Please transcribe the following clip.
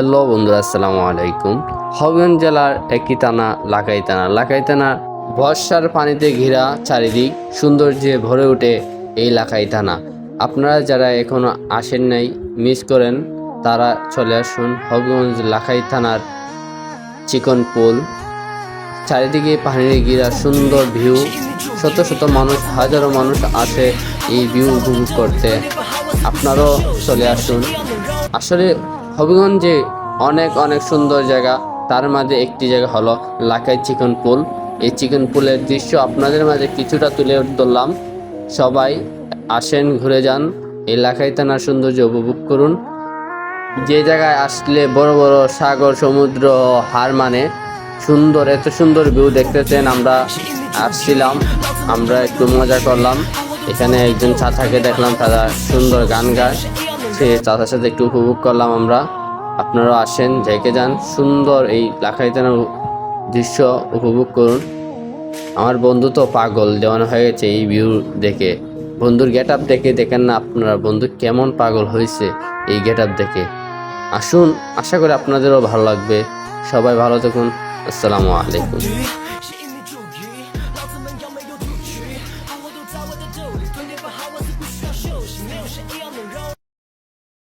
Hello বন্ধুরা, আসসালামু আলাইকুম। হবিগঞ্জ জেলার একটি থানা, লাকাই লাকাই থানা বর্ষার পানিতে ঘেরা চারিদিক সৌন্দর্যে ভরে ওঠে এই লাকাই থানা। আপনারা যারা এখনও আসেন নাই মিস করেন, তারা চলে আসুন হবিগঞ্জ লাখাই থানার চিকন পুল। চারিদিকে পানির ঘেরা সুন্দর ভিউ। শত শত মানুষ, হাজারো মানুষ আসে এই ভিউ উপভোগ করতে। আপনারাও চলে আসুন। আসলে হবিগঞ্জে অনেক অনেক সুন্দর জায়গা। তার মাঝে একটি জায়গা হলো লাকাই চিকন পুল। এই চিকন পুলের দৃশ্য আপনাদের মাঝে কিছুটা তুলে ধরলাম। সবাই আসেন, ঘুরে যান। এই লাখাই থানার সৌন্দর্য উপভোগ করুন। যে জায়গায় আসলে বড় বড় সাগর, সমুদ্র, হার মানে সুন্দর, এত সুন্দর ভিউ দেখতেছেন আমরা। আসছিলাম, আমরা একটু মজা করলাম। এখানে একজন চাচাকে দেখলাম, তারা সুন্দর গান গায়। খেয়ে চাচার সাথে একটু উপভোগ করলাম আমরা। আপনারা আসেন, ঝেঁকে যান। সুন্দর এই লাখাইতানার দৃশ্য উপভোগ করুন। আমার বন্ধু তো পাগল দেওয়ানো হয়ে গেছে এই ভিউ দেখে। বন্ধুর গেট আপ দেখে দেখেন না আপনারা বন্ধু কেমন পাগল হয়েছে এই গেট আপ দেখে। আসুন, আশা করি আপনাদেরও ভালো লাগবে। সবাই ভালো থাকুন। আসসালামু আলাইকুম। 没有谁要。